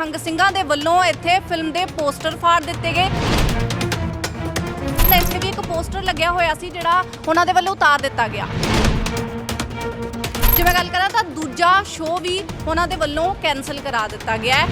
ਨਿਹੰਗ ਸਿੰਘਾਂ ਦੇ ਵੱਲੋਂ ਇੱਥੇ ਫਿਲਮ ਦੇ ਪੋਸਟਰ ਫਾੜ ਦਿੱਤੇ ਗਏ। ਇੱਥੇ ਵੀ ਇੱਕ ਪੋਸਟਰ ਲੱਗਿਆ ਹੋਇਆ ਸੀ, ਜਿਹੜਾ ਉਹਨਾਂ ਦੇ ਵੱਲੋਂ ਉਤਾਰ ਦਿੱਤਾ ਗਿਆ। ਜੇ ਮੈਂ ਗੱਲ ਕਰਾਂ ਤਾਂ ਦੂਜਾ ਸ਼ੋਅ ਵੀ ਉਹਨਾਂ ਦੇ ਵੱਲੋਂ ਕੈਨਸਲ ਕਰਾ ਦਿੱਤਾ ਗਿਆ ਹੈ।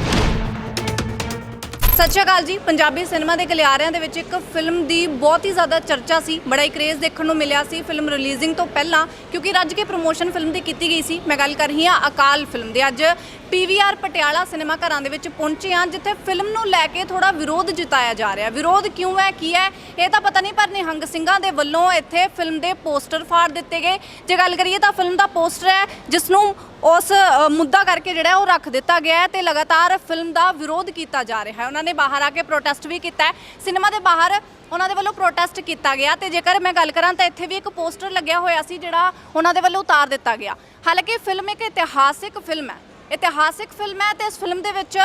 ਸਤਿ ਸ਼੍ਰੀ ਅਕਾਲ ਜੀ, ਪੰਜਾਬੀ ਸਿਨੇਮਾ ਦੇ ਗਲਿਆਰਿਆਂ ਦੇ ਵਿੱਚ ਇੱਕ ਫਿਲਮ ਦੀ ਬਹੁਤ ਹੀ ਜ਼ਿਆਦਾ ਚਰਚਾ ਸੀ, ਬੜਾ ਹੀ ਕ੍ਰੇਜ਼ ਦੇਖਣ ਨੂੰ ਮਿਲਿਆ ਸੀ ਫਿਲਮ ਰਿਲੀਜ਼ਿੰਗ ਤੋਂ ਪਹਿਲਾਂ, ਕਿਉਂਕਿ ਰੱਜ ਕੇ ਪ੍ਰੋਮੋਸ਼ਨ ਫਿਲਮ ਦੀ ਕੀਤੀ ਗਈ ਸੀ। ਮੈਂ ਗੱਲ ਕਰ ਰਹੀ ਹਾਂ ਅਕਾਲ ਫਿਲਮ ਦੀ। ਅੱਜ ਪੀਵੀਆਰ ਪਟਿਆਲਾ ਸਿਨੇਮਾ ਘਰਾਂ ਦੇ ਵਿੱਚ ਪਹੁੰਚੇ ਹਾਂ, ਜਿੱਥੇ ਫਿਲਮ ਨੂੰ ਲੈ ਕੇ ਥੋੜਾ ਵਿਰੋਧ ਜਤਾਇਆ ਜਾ ਰਿਹਾ। ਵਿਰੋਧ ਕਿਉਂ ਹੈ, ਕੀ ਹੈ? ਇਹ ਤਾਂ ਪਤਾ ਨਹੀਂ, ਪਰ ਨਿਹੰਗ ਸਿੰਘਾਂ ਦੇ ਵੱਲੋਂ ਇੱਥੇ ਫਿਲਮ ਦੇ ਪੋਸਟਰ ਫਾੜ ਦਿੱਤੇ ਗਏ। ਜੇ ਗੱਲ ਕਰੀਏ ਤਾਂ ਫਿਲਮ ਦਾ ਪੋਸਟਰ ਹੈ, ਜਿਸ ਨੂੰ ਉਸ ਮੁੱਦਾ ਕਰਕੇ ਜਿਹੜਾ ਉਹ ਰੱਖ ਦਿੱਤਾ ਗਿਆ ਹੈ ਤੇ ਲਗਾਤਾਰ ਫਿਲਮ ਦਾ ਵਿਰੋਧ ਕੀਤਾ ਜਾ ਰਿਹਾ ਹੈ। ਉਹਨਾਂ ਨੇ ਬਾਹਰ ਆ ਕੇ ਪ੍ਰੋਟੈਸਟ ਵੀ ਕੀਤਾ ਹੈ। ਸਿਨੇਮਾ ਦੇ ਬਾਹਰ ਉਹਨਾਂ ਦੇ ਵੱਲੋਂ ਪ੍ਰੋਟੈਸਟ ਕੀਤਾ ਗਿਆ ਤੇ ਜੇਕਰ ਮੈਂ ਗੱਲ ਕਰਾਂ ਤਾਂ ਇੱਥੇ ਵੀ ਇੱਕ ਪੋਸਟਰ ਲੱਗਿਆ ਹੋਇਆ ਸੀ, ਜਿਹੜਾ ਉਹਨਾਂ ਦੇ ਵੱਲੋਂ ਉਤਾਰ ਦਿੱਤਾ ਗਿਆ। ਹਾਲਾਂਕਿ ਫਿਲਮ ਇੱਕ ਇਤਿਹਾਸਿਕ ਫਿਲਮ ਹੈ। ਇਤਿਹਾਸਿਕ ਫਿਲਮ ਹੈ ਤੇ ਇਸ ਫਿਲਮ ਦੇ ਵਿੱਚ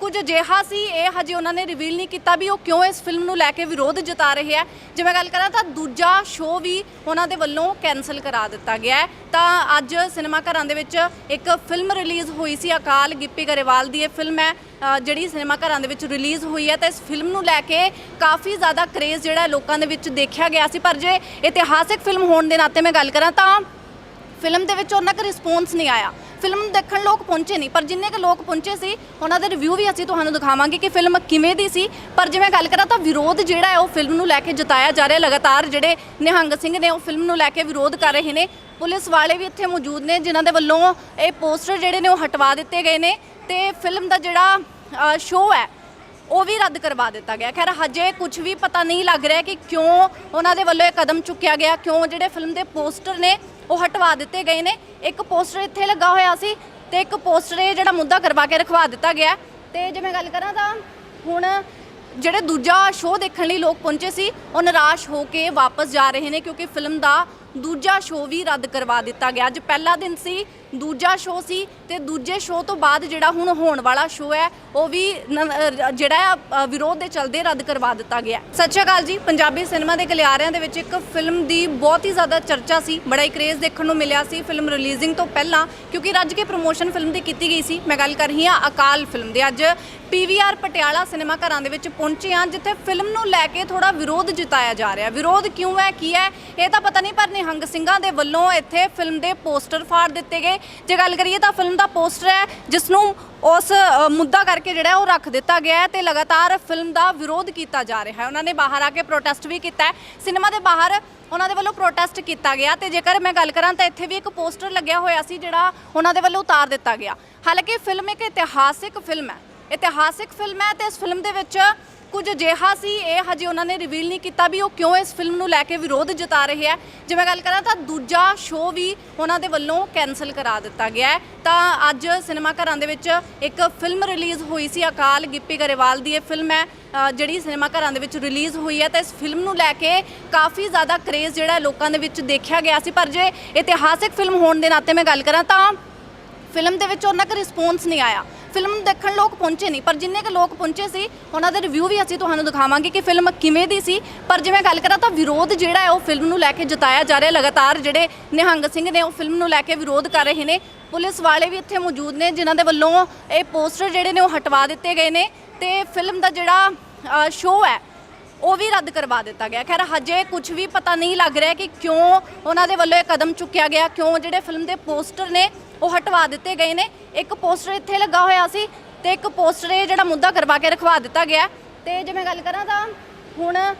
ਕੁਝ ਅਜਿਹਾ ਸੀ, ਇਹ ਹਜੇ ਉਹਨਾਂ ਨੇ ਰਿਵੀਲ ਨਹੀਂ ਕੀਤਾ ਵੀ ਉਹ ਕਿਉਂ ਇਸ ਫਿਲਮ ਨੂੰ ਲੈ ਕੇ ਵਿਰੋਧ ਜਤਾ ਰਹੇ ਹੈ। ਜੇ ਮੈਂ ਗੱਲ ਕਰਾਂ ਤਾਂ ਦੂਜਾ ਸ਼ੋਅ ਵੀ ਉਹਨਾਂ ਦੇ ਵੱਲੋਂ ਕੈਨਸਲ ਕਰਾ ਦਿੱਤਾ ਗਿਆ ਹੈ। ਤਾਂ ਅੱਜ ਸਿਨੇਮਾ ਘਰਾਂ ਦੇ ਵਿੱਚ ਇੱਕ ਫਿਲਮ ਰਿਲੀਜ਼ ਹੋਈ ਸੀ, ਅਕਾਲ ਗਿੱਪੀ ਗਰੇਵਾਲ ਦੀ ਇਹ ਫਿਲਮ ਹੈ ਜਿਹੜੀ ਸਿਨੇਮਾ ਘਰਾਂ ਦੇ ਵਿੱਚ ਰਿਲੀਜ਼ ਹੋਈ ਹੈ ਤਾਂ ਇਸ ਫਿਲਮ ਨੂੰ ਲੈ ਕੇ ਕਾਫੀ ਜ਼ਿਆਦਾ ਕਰੇਜ਼ ਜਿਹੜਾ ਲੋਕਾਂ ਦੇ ਵਿੱਚ ਦੇਖਿਆ ਗਿਆ ਸੀ। ਪਰ ਜੇ ਇਤਿਹਾਸਿਕ ਫਿਲਮ ਹੋਣ ਦੇ ਨਾਤੇ ਮੈਂ ਗੱਲ ਕਰਾਂ ਤਾਂ ਫਿਲਮ ਦੇ ਵਿੱਚ ਉਹਨਾਂ ਦਾ ਰਿਸਪੌਂਸ ਨਹੀਂ ਆਇਆ। ਫਿਲਮ ਦੇਖਣ ਲੋਕ ਪਹੁੰਚੇ ਨਹੀਂ, ਪਰ ਜਿੰਨੇ ਕੁ ਲੋਕ ਪਹੁੰਚੇ ਸੀ, ਉਹਨਾਂ ਦੇ ਰਿਵਿਊ ਵੀ ਅਸੀਂ ਤੁਹਾਨੂੰ ਦਿਖਾਵਾਂਗੇ ਕਿ ਫਿਲਮ ਕਿਵੇਂ ਦੀ ਸੀ। ਪਰ ਜਿਵੇਂ ਗੱਲ ਕਰਾਂ ਤਾਂ ਵਿਰੋਧ ਜਿਹੜਾ ਹੈ, ਉਹ ਫਿਲਮ ਨੂੰ ਲੈ ਕੇ ਜਤਾਇਆ ਜਾ ਰਿਹਾ। ਲਗਾਤਾਰ ਜਿਹੜੇ ਨਿਹੰਗ ਸਿੰਘ ਨੇ ਉਹ ਫਿਲਮ ਨੂੰ ਲੈ ਕੇ ਵਿਰੋਧ ਕਰ ਰਹੇ ਨੇ। ਪੁਲਿਸ ਵਾਲੇ ਵੀ ਇੱਥੇ ਮੌਜੂਦ ਨੇ, ਜਿਨ੍ਹਾਂ ਦੇ ਵੱਲੋਂ ਇਹ ਪੋਸਟਰ ਜਿਹੜੇ ਨੇ ਉਹ ਹਟਵਾ ਦਿੱਤੇ ਗਏ ਨੇ ਤੇ ਫਿਲਮ ਦਾ ਜਿਹੜਾ ਸ਼ੋਅ ਹੈ, ਉਹ ਵੀ ਰੱਦ ਕਰਵਾ ਦਿੱਤਾ ਗਿਆ। ਖੈਰ, ਹਜੇ ਕੁਝ ਵੀ ਪਤਾ ਨਹੀਂ ਲੱਗ ਰਿਹਾ ਕਿ ਕਿਉਂ ਉਹਨਾਂ ਦੇ ਵੱਲੋਂ ਇਹ ਕਦਮ ਚੁੱਕਿਆ ਗਿਆ, ਕਿਉਂ ਜਿਹੜੇ ਫਿਲਮ ਦੇ ਪੋਸਟਰ ਨੇ ਉਹ ਹਟਵਾ ਦਿੱਤੇ ਗਏ ਨੇ। ਇੱਕ ਪੋਸਟਰ ਇੱਥੇ ਲੱਗਾ ਹੋਇਆ ਸੀ ਤੇ ਇੱਕ ਪੋਸਟਰ ਇਹ ਜਿਹੜਾ ਮੁੱਦਾ ਕਰਵਾ ਕੇ ਰਖਵਾ ਦਿੱਤਾ ਗਿਆ। ਤੇ ਜੇ ਮੈਂ ਗੱਲ ਕਰਾਂ ਤਾਂ ਹੁਣ ਜਿਹੜੇ ਦੂਜਾ ਸ਼ੋਅ ਦੇਖਣ ਲਈ ਲੋਕ ਪਹੁੰਚੇ ਸੀ, ਉਹ ਨਿਰਾਸ਼ ਹੋ ਕੇ ਵਾਪਸ ਜਾ ਰਹੇ ਨੇ ਕਿਉਂਕਿ ਫਿਲਮ ਦਾ ਦੂਜਾ ਸ਼ੋਅ ਵੀ ਰੱਦ ਕਰਵਾ ਦਿੱਤਾ ਗਿਆ। ਅੱਜ ਪਹਿਲਾ ਦਿਨ ਸੀ ਦੂਜਾ ਸ਼ੋਅ ਸੀ ਤੇ ਦੂਜੇ ਸ਼ੋਅ ਤੋਂ ਬਾਅਦ ਜਿਹੜਾ ਹੁਣ ਹੋਣ ਵਾਲਾ ਸ਼ੋਅ ਹੈ ਉਹ ਵੀ ਨ- ਜਿਹੜਾ ਹੈ, ਵਿਰੋਧ ਦੇ ਚਲਦੇ ਰੱਦ ਕਰਵਾ ਦਿੱਤਾ ਗਿਆ। ਹੈ। ਸਤਿ ਸ਼੍ਰੀ ਅਕਾਲ ਜੀ ਪੰਜਾਬੀ ਸਿਨੇਮਾ ਦੇ ਗਲਿਆਰਿਆਂ ਦੇ ਵਿੱਚ ਇੱਕ ਫਿਲਮ ਦੀ ਬਹੁਤ ਹੀ ਜ਼ਿਆਦਾ ਚਰਚਾ ਸੀ ਬੜਾ ਹੀ ਕ੍ਰੇਜ਼ ਦੇਖਣ ਨੂੰ ਮਿਲਿਆ ਸੀ ਫਿਲਮ ਰਿਲੀਜ਼ਿੰਗ ਤੋਂ ਪਹਿਲਾਂ ਕਿਉਂਕਿ ਰੱਜ ਕੇ ਪ੍ਰੋਮੋਸ਼ਨ ਫਿਲਮ ਦੀ ਕੀਤੀ ਗਈ ਸੀ। ਮੈਂ ਗੱਲ ਕਰ ਰਹੀ ਹਾਂ ਅਕਾਲ ਫਿਲਮ ਦੇ। ਅੱਜ ਪੀਵੀਆਰ ਪਟਿਆਲਾ ਸਿਨੇਮਾ ਘਰਾਂ ਦੇ ਵਿੱਚ ਪਹੁੰਚੇ ਹਾਂ ਜਿੱਥੇ ਫਿਲਮ ਨੂੰ ਲੈ ਕੇ ਥੋੜਾ ਵਿਰੋਧ ਜਿਤਾਇਆ ਜਾ ਰਿਹਾ। ਵਿਰੋਧ ਕਿਉਂ ਹੈ ਕੀ ਹੈ ਇਹ ਤਾਂ ਪਤਾ ਨਹੀਂ ਪਰ ਨਿਹੰਗ ਸਿੰਘਾਂ ਦੇ ਵੱਲੋਂ ਇੱਥੇ ਫਿਲਮ ਦੇ ਪੋਸਟਰ ਫਾੜ ਦਿੱਤੇ ਗਏ। ਜੇ ਗੱਲ ਕਰੀਏ ਤਾਂ ਫਿਲਮ ਦਾ ਪੋਸਟਰ ਹੈ, ਜਿਸ ਨੂੰ ਉਸ ਮੁੱਦਾ ਕਰਕੇ ਜਿਹੜਾ ਉਹ ਰੱਖ ਦਿੱਤਾ ਗਿਆ ਹੈ ਤੇ ਲਗਾਤਾਰ ਫਿਲਮ ਦਾ ਵਿਰੋਧ ਕੀਤਾ ਜਾ ਰਿਹਾ ਹੈ। ਉਹਨਾਂ ਨੇ ਬਾਹਰ ਆ ਕੇ ਪ੍ਰੋਟੈਸਟ ਵੀ ਕੀਤਾ ਹੈ। ਸਿਨੇਮਾ ਦੇ ਬਾਹਰ ਉਹਨਾਂ ਦੇ ਵੱਲੋਂ ਪ੍ਰੋਟੈਸਟ ਕੀਤਾ ਗਿਆ ਤੇ ਜੇਕਰ ਮੈਂ ਗੱਲ ਕਰਾਂ ਤਾਂ ਇੱਥੇ ਵੀ ਇੱਕ ਪੋਸਟਰ ਲੱਗਿਆ ਹੋਇਆ ਸੀ, ਜਿਹੜਾ ਉਹਨਾਂ ਦੇ ਵੱਲੋਂ ਉਤਾਰ ਦਿੱਤਾ ਗਿਆ। ਹਾਲਾਂਕਿ ਫਿਲਮ ਇੱਕ ਇਤਿਹਾਸਿਕ ਫਿਲਮ ਹੈ। ਇਤਿਹਾਸਿਕ ਫਿਲਮ ਹੈ ਤੇ ਇਸ ਫਿਲਮ ਦੇ ਵਿੱਚ ਕੁਝ ਅਜਿਹਾ ਸੀ, ਇਹ ਹਜੇ ਉਹਨਾਂ ਨੇ ਰਿਵੀਲ ਨਹੀਂ ਕੀਤਾ ਵੀ ਉਹ ਕਿਉਂ ਇਸ ਫਿਲਮ ਨੂੰ ਲੈ ਕੇ ਵਿਰੋਧ ਜਤਾ ਰਹੇ ਹੈ। ਜੇ ਮੈਂ ਗੱਲ ਕਰਾਂ ਤਾਂ ਦੂਜਾ ਸ਼ੋਅ ਵੀ ਉਹਨਾਂ ਦੇ ਵੱਲੋਂ ਕੈਨਸਲ ਕਰਾ ਦਿੱਤਾ ਗਿਆ ਹੈ। ਤਾਂ ਅੱਜ ਸਿਨੇਮਾ ਘਰਾਂ ਦੇ ਵਿੱਚ ਇੱਕ ਫਿਲਮ ਰਿਲੀਜ਼ ਹੋਈ ਸੀ, ਅਕਾਲ ਗਿੱਪੀ ਗਰੇਵਾਲ ਦੀ ਇਹ ਫਿਲਮ ਹੈ ਜਿਹੜੀ ਸਿਨੇਮਾ ਘਰਾਂ ਦੇ ਵਿੱਚ ਰਿਲੀਜ਼ ਹੋਈ ਹੈ ਤਾਂ ਇਸ ਫਿਲਮ ਨੂੰ ਲੈ ਕੇ ਕਾਫੀ ਜ਼ਿਆਦਾ ਕਰੇਜ਼ ਜਿਹੜਾ ਲੋਕਾਂ ਦੇ ਵਿੱਚ ਦੇਖਿਆ ਗਿਆ ਸੀ। ਪਰ ਜੇ ਇਤਿਹਾਸਿਕ ਫਿਲਮ ਹੋਣ ਦੇ ਨਾਤੇ ਮੈਂ ਗੱਲ ਕਰਾਂ ਤਾਂ ਫਿਲਮ ਦੇ ਵਿੱਚ ਉਹਨਾਂ ਦਾ ਰਿਸਪੌਂਸ ਨਹੀਂ ਆਇਆ। ਫਿਲਮ ਦੇਖਣ ਲੋਕ ਪਹੁੰਚੇ ਨਹੀਂ, ਪਰ ਜਿੰਨੇ ਕੁ ਲੋਕ ਪਹੁੰਚੇ ਸੀ, ਉਹਨਾਂ ਦੇ ਰਿਵਿਊ ਵੀ ਅਸੀਂ ਤੁਹਾਨੂੰ ਦਿਖਾਵਾਂਗੇ ਕਿ ਫਿਲਮ ਕਿਵੇਂ ਦੀ ਸੀ। ਪਰ ਜਿਵੇਂ ਗੱਲ ਕਰਾਂ ਤਾਂ ਵਿਰੋਧ ਜਿਹੜਾ ਹੈ, ਉਹ ਫਿਲਮ ਨੂੰ ਲੈ ਕੇ ਜਤਾਇਆ ਜਾ ਰਿਹਾ। ਲਗਾਤਾਰ ਜਿਹੜੇ ਨਿਹੰਗ ਸਿੰਘ ਨੇ, ਉਹ ਫਿਲਮ ਨੂੰ ਲੈ ਕੇ ਵਿਰੋਧ ਕਰ ਰਹੇ ਨੇ। ਪੁਲਿਸ ਵਾਲੇ ਵੀ ਇੱਥੇ ਮੌਜੂਦ ਨੇ, ਜਿਨ੍ਹਾਂ ਦੇ ਵੱਲੋਂ ਇਹ ਪੋਸਟਰ ਜਿਹੜੇ ਨੇ, ਉਹ ਹਟਵਾ ਦਿੱਤੇ ਗਏ ਨੇ। ਤੇ ਫਿਲਮ ਦਾ ਜਿਹੜਾ ਸ਼ੋਅ ਹੈ, ਉਹ ਵੀ ਰੱਦ ਕਰਵਾ ਦਿੱਤਾ ਗਿਆ। ਖੈਰ, ਹਜੇ ਕੁਝ ਵੀ ਪਤਾ ਨਹੀਂ ਲੱਗ ਰਿਹਾ ਕਿ ਕਿਉਂ ਉਹਨਾਂ ਦੇ ਵੱਲੋਂ ਇਹ ਕਦਮ ਚੁੱਕਿਆ ਗਿਆ, ਕਿਉਂ ਜਿਹੜੇ ਫਿਲਮ ਦੇ ਪੋਸਟਰ ਨੇ ਉਹ ਹਟਵਾ ਦਿੱਤੇ ਗਏ ਨੇ। ਇੱਕ ਪੋਸਟਰ ਇੱਥੇ ਲੱਗਾ ਹੋਇਆ ਸੀ ਤੇ ਇੱਕ ਪੋਸਟਰ ਇਹ ਜਿਹੜਾ ਮੁੱਦਾ ਕਰਵਾ ਕੇ ਰਖਵਾ ਦਿੱਤਾ ਗਿਆ। ਤੇ ਜੇ ਮੈਂ ਗੱਲ ਕਰਾਂ ਤਾਂ ਹੁਣ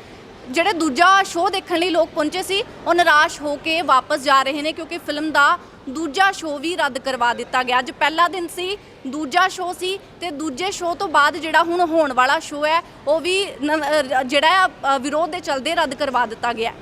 ਜਿਹੜੇ ਦੂਜਾ ਸ਼ੋਅ ਦੇਖਣ ਲਈ ਲੋਕ ਪਹੁੰਚੇ ਸੀ, ਉਹ ਨਿਰਾਸ਼ ਹੋ ਕੇ ਵਾਪਸ ਜਾ ਰਹੇ ਨੇ ਕਿਉਂਕਿ ਫਿਲਮ ਦਾ ਦੂਜਾ ਸ਼ੋਅ ਵੀ ਰੱਦ ਕਰਵਾ ਦਿੱਤਾ ਗਿਆ। ਅੱਜ ਪਹਿਲਾ ਦਿਨ ਸੀ, ਦੂਜਾ ਸ਼ੋਅ ਸੀ ਤੇ ਦੂਜੇ ਸ਼ੋਅ ਤੋਂ ਬਾਅਦ ਜਿਹੜਾ ਹੁਣ ਹੋਣ ਵਾਲਾ ਸ਼ੋਅ ਹੈ, ਉਹ ਵੀ ਨ- ਜਿਹੜਾ ਵਿਰੋਧ ਦੇ ਚਲਦੇ ਰੱਦ ਕਰਵਾ ਦਿੱਤਾ ਗਿਆ।